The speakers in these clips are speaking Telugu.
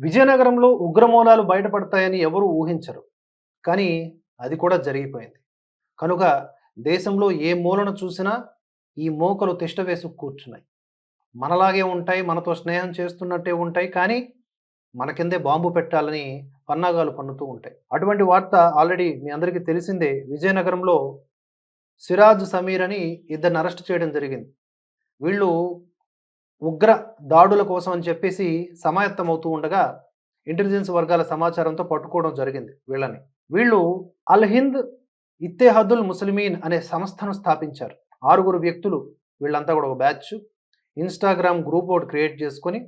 విజయనగరంలో ఉగ్రమూలాలు బయటపడతాయని ఎవరు ఊహించరు. కానీ అది కూడా జరిగిపోయింది. కనుక దేశంలో ఏ మూలను చూసినా ఈ మోకలు తిష్టవేసి కూర్చున్నాయి. మనలాగే ఉంటాయి మనతో స్నేహం చేస్తున్నట్టే ఉంటాయి కానీ మన కిందే బాంబు పెట్టాలని పన్నాగాలు పన్నుతూ ఉంటాయి. అటువంటి వార్త ఆల్రెడీ మీ అందరికీ తెలిసిందే. విజయనగరంలో సిరాజ్ సమీర్ అని ఇద్దరిని అరెస్ట్ చేయడం జరిగింది. వీళ్ళు ఉగ్ర దాడుల కోసం అని చెప్పేసి సమాయత్తం అవుతూ ఉండగా ఇంటెలిజెన్స్ వర్గాల సమాచారంతో పట్టుకోవడం జరిగింది వీళ్ళని. వీళ్ళు అల్ హింద్ ఇత్తేహదుల్ ముస్లిమీన్ అనే సంస్థను స్థాపించారు. ఆరుగురు వ్యక్తులు వీళ్ళంతా కూడా ఒక బ్యాచ్. ఇన్స్టాగ్రామ్ గ్రూప్ ఒకటి క్రియేట్ చేసుకొని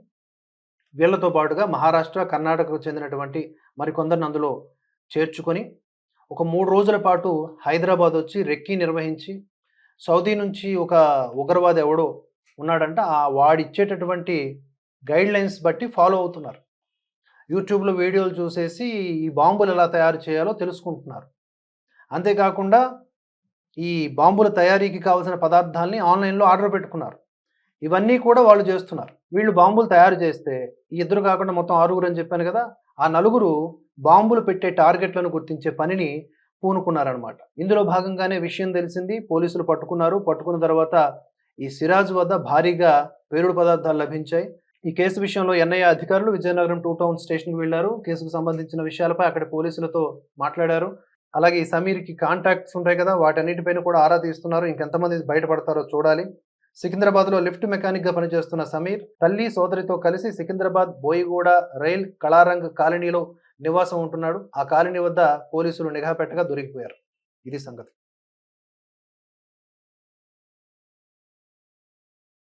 వీళ్ళతో పాటుగా మహారాష్ట్ర కర్ణాటకకు చెందినటువంటి మరికొందరిని అందులో చేర్చుకొని ఒక మూడు రోజుల పాటు హైదరాబాద్ వచ్చి రెక్కీ నిర్వహించి సౌదీ నుంచి ఒక ఉగ్రవాది ఎవడో ఉన్నాడంట ఆ వాడిచ్చేటటువంటి గైడ్ లైన్స్ బట్టి ఫాలో అవుతున్నారు. యూట్యూబ్లో వీడియోలు చూసేసి ఈ బాంబులు ఎలా తయారు చేయాలో తెలుసుకుంటున్నారు. అంతేకాకుండా ఈ బాంబుల తయారీకి కావాల్సిన పదార్థాలని ఆన్లైన్లో ఆర్డర్ పెట్టుకున్నారు. ఇవన్నీ కూడా వాళ్ళు చేస్తున్నారు. వీళ్ళు బాంబులు తయారు చేస్తే ఈ ఇద్దరు కాకుండా మొత్తం ఆరుగురు అని చెప్పాను కదా! ఆ నలుగురు బాంబులు పెట్టే టార్గెట్లను గుర్తించే పనిని పూనుకున్నారనమాట. ఇందులో భాగంగానే విషయం తెలిసింది పోలీసులు పట్టుకున్నారు. పట్టుకున్న తర్వాత ఈ సిరాజ్ వద్ద భారీగా పేరుడు పదార్థాలు లభించాయి. ఈ కేసు విషయంలో ఎన్ఐఏ అధికారులు విజయనగరం టూ టౌన్ స్టేషన్కి వెళ్ళారు కేసుకు సంబంధించిన విషయాలపై అక్కడ పోలీసులతో మాట్లాడారు. అలాగే ఈ సమీర్కి కాంటాక్ట్స్ ఉంటాయి కదా వాటన్నిటిపైన కూడా ఆరా తీస్తున్నారు. ఇంకెంతమంది బయటపడతారో చూడాలి. సికింద్రాబాద్లో లిఫ్ట్ మెకానిక్గా పనిచేస్తున్న సమీర్ తల్లి సోదరితో కలిసి సికింద్రాబాద్ బోయిగూడ రైల్ కళారంగ్ కాలనీలో నివాసం ఉంటున్నాడు. ఆ కాలనీ వద్ద పోలీసులు నిఘా పెట్టగా దొరికిపోయారు. ఇది సంగతి.